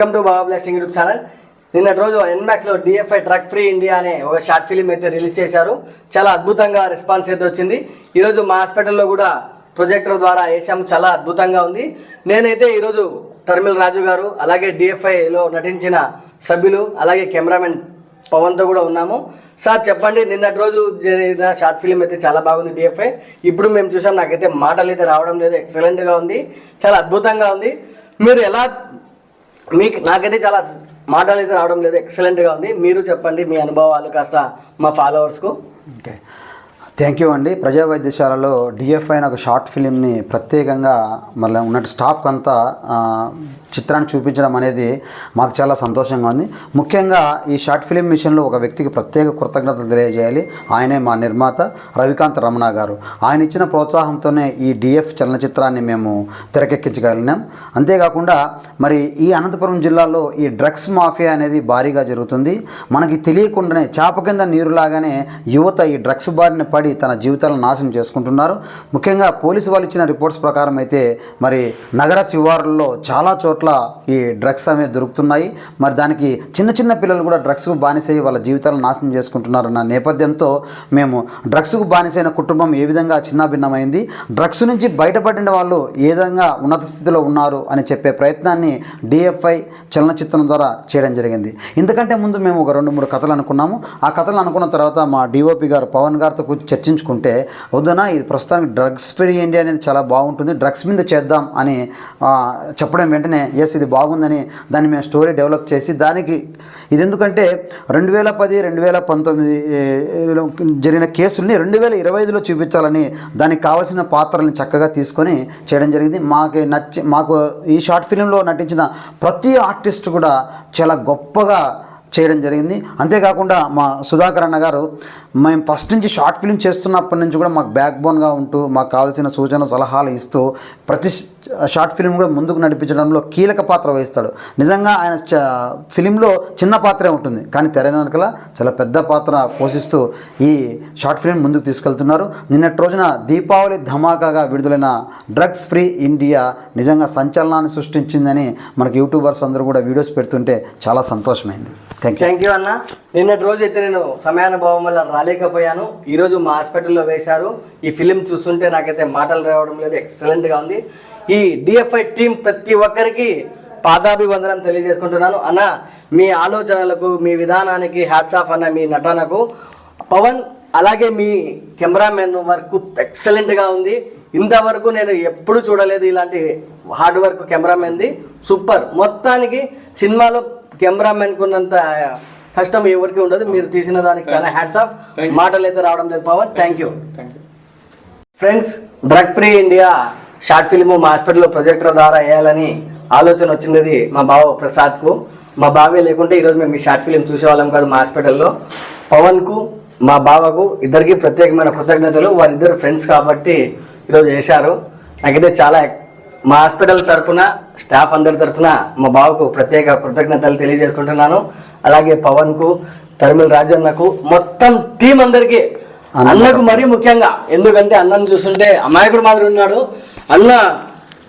Welcome to Baba blasting YouTube channel నిన్నటి రోజు ఎన్మాక్స్లో డిఎఫ్ఐ ట్రక్ ఫ్రీ ఇండియా అనే ఒక షార్ట్ ఫిలిం అయితే రిలీజ్ చేశారు. చాలా అద్భుతంగా రెస్పాన్స్ అయితే వచ్చింది. ఈరోజు మా హాస్పిటల్లో కూడా ప్రొజెక్టర్ ద్వారా వేసాము చాలా అద్భుతంగా ఉంది. నేనైతే ఈరోజు తర్మిల్ రాజు గారు అలాగే డిఎఫ్ఐలో నటించిన సభ్యులు అలాగే కెమెరామెన్ పవన్తో కూడా ఉన్నాము. సార్ చెప్పండి నిన్నటి రోజు జరిగిన షార్ట్ ఫిలిం అయితే చాలా బాగుంది డిఎఫ్ఐ ఇప్పుడు మేము చూసాం నాకైతే మాటలు అయితే రావడం లేదు. ఎక్సలెంట్గా ఉంది. చాలా అద్భుతంగా ఉంది. మీరు ఎలా మీకు నాకైతే చాలా మాటలు అయితే రావడం లేదు. ఎక్సలెంట్గా ఉంది. మీరు చెప్పండి మీ అనుభవాలు కాస్త మా ఫాలోవర్స్కు ఓకే. థ్యాంక్ యూ అండి. ప్రజా వైద్యశాలలో డిఎఫ్ఐ అనే ఒక షార్ట్ ఫిలింని ప్రత్యేకంగా మళ్ళీ ఉన్నట్టు స్టాఫ్కి అంతా చిత్రాన్ని చూపించడం అనేది మాకు చాలా సంతోషంగా ఉంది. ముఖ్యంగా ఈ షార్ట్ ఫిలిం మిషన్లో ఒక వ్యక్తికి ప్రత్యేక కృతజ్ఞతలు తెలియజేయాలి. ఆయనే మా నిర్మాత రవికాంత్ రమణ గారు. ఆయన ఇచ్చిన ప్రోత్సాహంతోనే ఈ డిఎఫ్ చలనచిత్రాన్ని మేము తెరకెక్కించగలిగినాం. అంతేకాకుండా మరి ఈ అనంతపురం జిల్లాలో ఈ డ్రగ్స్ మాఫియా అనేది భారీగా జరుగుతుంది. మనకి తెలియకుండానే చేప కింద నీరులాగానే యువత ఈ డ్రగ్స్ బారిన పడి తన జీవితాలను నాశనం చేసుకుంటున్నారు. ముఖ్యంగా పోలీసు వాళ్ళు ఇచ్చిన రిపోర్ట్స్ ప్రకారం అయితే మరి నగర శివారుల్లో చాలా చోట్ల ఈ డ్రగ్స్ అనేవి దొరుకుతున్నాయి. మరి దానికి చిన్న చిన్న పిల్లలు కూడా డ్రగ్స్కు బానిసయ్యి వాళ్ళ జీవితాలను నాశనం చేసుకుంటున్నారన్న నేపథ్యంతో మేము డ్రగ్స్కు బానిసైన కుటుంబం ఏ విధంగా చిన్నాభిన్నమైంది డ్రగ్స్ నుంచి బయటపడిన వాళ్ళు ఏ విధంగా ఉన్నత స్థితిలో ఉన్నారు అని చెప్పే ప్రయత్నాన్ని డిఎఫ్ఐ చలనచిత్రం ద్వారా చేయడం జరిగింది. ఇంతకంటే ముందు మేము ఒక రెండు మూడు కథలు అనుకున్నాము. ఆ కథలు అనుకున్న తర్వాత మా డిఓపి గారు పవన్ గారితో కూర్చొని చర్చించుకుంటే వద్దునా ఇది ప్రస్తుతానికి డ్రగ్స్ ఫ్రీ ఇండియా అనేది చాలా బాగుంటుంది డ్రగ్స్ మీద చేద్దాం అని చెప్పడం వెంటనే ఎస్ ఇది బాగుందని దాన్ని మేము స్టోరీ డెవలప్ చేసి దానికి ఇది ఎందుకంటే రెండు వేల పది రెండు వేల పంతొమ్మిది జరిగిన కేసుల్ని రెండు వేల ఇరవై ఐదులో చూపించాలని దానికి కావాల్సిన పాత్రల్ని చక్కగా తీసుకొని చేయడం జరిగింది. మాకు నచ్చి మాకు ఈ షార్ట్ ఫిలింలో నటించిన ప్రతి ఆర్టిస్ట్ కూడా చాలా గొప్పగా చేయడం జరిగింది. అంతేకాకుండా మా సుధాకర్ అన్న గారు మేము ఫస్ట్ నుంచి షార్ట్ ఫిల్మ్ చేస్తున్నప్పటి నుంచి కూడా మాకు బ్యాక్ బోన్గా ఉంటూ మాకు కావాల్సిన సూచన సలహాలు ఇస్తూ ప్రతి షార్ట్ ఫిల్మ్ కూడా ముందుకు నడిపించడంలో కీలక పాత్ర వహిస్తాడు. నిజంగా ఆయన చ- ఫిలింలో చిన్న పాత్రే ఉంటుంది. కానీ తెర వెనకల చాలా పెద్ద పాత్ర పోషిస్తూ ఈ షార్ట్ ఫిల్మ్ ముందుకు తీసుకెళ్తున్నారు. నిన్నటి రోజున దీపావళి ధమాకాగా విడుదలైన డ్రగ్స్ ఫ్రీ ఇండియా నిజంగా సంచలనాన్ని సృష్టించిందని మనకి యూట్యూబర్స్ అందరూ కూడా వీడియోస్ పెడుతుంటే చాలా సంతోషమైంది. థ్యాంక్ యూ థ్యాంక్ యూ అన్న. నిన్నటి రోజు అయితే నేను సమయానుభవం వల్ల రాలేకపోయాను. ఈరోజు మా హాస్పిటల్లో వేశారు. ఈ ఫిలిం చూస్తుంటే నాకైతే మాటలు రావడం లేదు. ఎక్సలెంట్గా ఉంది. ఈ డిఎఫ్ఐ టీం ప్రతి ఒక్కరికి పాదాభివందనం తెలియజేసుకుంటున్నాను. అన్న మీ ఆలోచనలకు మీ విధానానికి హ్యాట్స్ ఆఫ్ అన్న మీ నటనకు పవన్ అలాగే మీ కెమెరామెన్ వర్క్ ఎక్సలెంట్గా ఉంది. ఇంతవరకు నేను ఎప్పుడు చూడలేదు ఇలాంటి హార్డ్ వర్క్ కెమెరామెన్ది. సూపర్ మొత్తానికి సినిమాలో కెమెరామెన్కు ఉన్నంత కష్టం ఎవరికి ఉండదు. మీరు తీసిన దానికి చాలా హ్యాట్స్ ఆఫ్ మాటలు అయితే రావడం లేదు Pawan. Thank you friends drug free India short film మా హాస్పిటల్లో ప్రొజెక్టర్ ద్వారా వేయాలని ఆలోచన వచ్చినది మా బావ ప్రసాద్కు. మా బావే లేకుంటే ఈరోజు మేము ఈ షార్ట్ ఫిల్మ్ చూసేవాళ్ళం కాదు మా హాస్పిటల్లో. పవన్కు మా బావకు ఇద్దరికి ప్రత్యేకమైన కృతజ్ఞతలు. వారిద్దరు ఫ్రెండ్స్ కాబట్టి ఈరోజు వేశారు. నాకైతే చాలా మా హాస్పిటల్ తరపున స్టాఫ్ అందరి తరపున మా బావకు ప్రత్యేక కృతజ్ఞతలు తెలియజేసుకుంటున్నాను. అలాగే పవన్కు తరిమిల్ రాజన్నకు మొత్తం టీం అందరికీ అన్నకు మరీ ముఖ్యంగా. ఎందుకంటే అన్నను చూస్తుంటే అమాయకుడు మాదిరి ఉన్నాడు. అన్న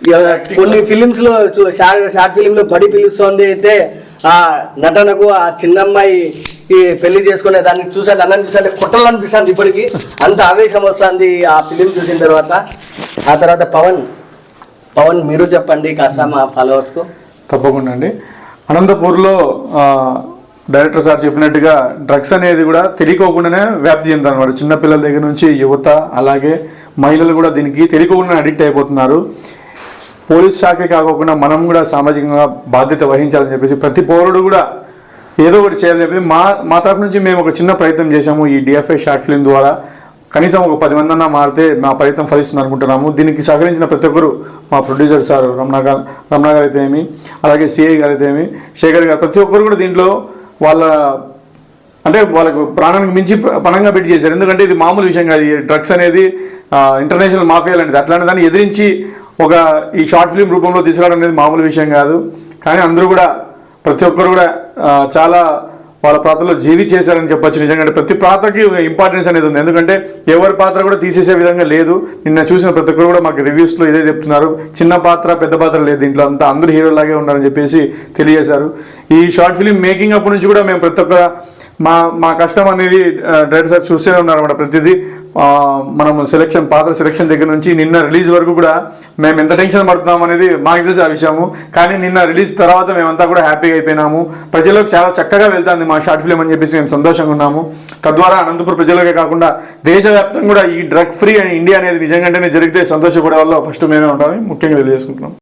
ఇక కొన్ని ఫిలిమ్స్లో చూ- షార్ట్ షార్ట్ ఫిలిం లో బడి పిలుస్తోంది అయితే ఆ నటనకు ఆ చిన్నమ్మాయి ఈ పెళ్ళి చేసుకునే దాన్ని చూసాను అన్నని చూసాడు అనిపిస్తుంది ఇప్పటికి. అంత ఆవేశం వస్తుంది ఆ ఫిలిం చూసిన తర్వాత. ఆ తర్వాత పవన్. పవన్ మీరు చెప్పండి కాస్త మా ఫాలోవర్స్కు. తప్పకుండా అండి. అనంతపూర్లో డైరెక్టర్ సార్ చెప్పినట్టుగా డ్రగ్స్ అనేది కూడా తెలియకోకుండానే వ్యాప్తి చెందుతారు అనమాట చిన్నపిల్లల దగ్గర నుంచి యువత అలాగే మహిళలు కూడా దీనికి తెలియకుండా అడిక్ట్ అయిపోతున్నారు. పోలీస్ శాఖే కాకుండా మనం కూడా సామాజికంగా బాధ్యత వహించాలని చెప్పేసి ప్రతి పౌరుడు కూడా ఏదో ఒకటి చేయాలని చెప్పి మా మా తరఫు నుంచి మేము ఒక చిన్న ప్రయత్నం చేశాము ఈ డిఎఫ్ఐ షార్ట్ ఫిల్మ్ ద్వారా. కనీసం ఒక పది మంది అన్నా మారితే మా ప్రయత్నం ఫలిస్తుంది అనుకుంటున్నాము. దీనికి సహకరించిన ప్రతి ఒక్కరు మా ప్రొడ్యూసర్ సార్ రమణ గారు రమణ గారు అయితే ఏమి అలాగే సిఐ గారు అయితే ఏమి శేఖర్ గారు ప్రతి ఒక్కరు కూడా దీంట్లో వాళ్ళ అంటే వాళ్ళకు ప్రాణానికి మించి పణంగా పెట్టి చేశారు. ఎందుకంటే ఇది మామూలు విషయం కాదు. ఈ డ్రగ్స్ అనేది ఇంటర్నేషనల్ మాఫియా లాంటిది. అట్లాంటి దాన్ని ఎదిరించి ఒక ఈ షార్ట్ ఫిల్మ్ రూపంలో తీసుకురావడం అనేది మామూలు విషయం కాదు. కానీ అందరూ కూడా ప్రతి ఒక్కరు కూడా చాలా వాళ్ళ పాత్రలో జీవి చేశారని చెప్పొచ్చు నిజంగా. అంటే ప్రతి పాత్రకి ఇంపార్టెన్స్ అనేది ఉంది. ఎందుకంటే ఎవరి పాత్ర కూడా తీసేసే విధంగా లేదు. నిన్న చూసిన ప్రతి ఒక్కరు కూడా మాకు రివ్యూస్లో ఇదే చెప్తున్నారు. చిన్న పాత్ర పెద్ద పాత్ర లేదు. దీంట్లో అంతా అందరూ హీరోలాగే ఉన్నారని చెప్పేసి తెలియజేశారు. ఈ షార్ట్ ఫిలిం మేకింగ్ అప్పటి నుంచి కూడా మేము ప్రతి ఒక్క మా మా కష్టం అనేది డైరెక్టర్ సార్ చూస్తూనే ఉన్నారన్నమాట ప్రతిదీ. మనం సెలెక్షన్ పాత్ర సెలెక్షన్ దగ్గర నుంచి నిన్న రిలీజ్ వరకు కూడా మేము ఎంత టెన్షన్ పడుతున్నాం అనేది మాకు తెలిసి ఆ విషయము. కానీ నిన్న రిలీజ్ తర్వాత మేమంతా కూడా హ్యాపీగా అయిపోయినాము. ప్రజలకు చాలా చక్కగా వెళ్తుంది మా షార్ట్ ఫిల్మ్ అని చెప్పేసి మేము సంతోషంగా ఉన్నాము. తద్వారా అనంతపురం ప్రజలకే కాకుండా దేశవ్యాప్తంగా కూడా ఈ డ్రగ్ ఫ్రీ ఇండియా అనేది నిజంగానే జరిగితే సంతోషపడే వల్ల ఫస్ట్ మేమే ఉంటామని ముఖ్యంగా తెలియజేసుకుంటున్నాం.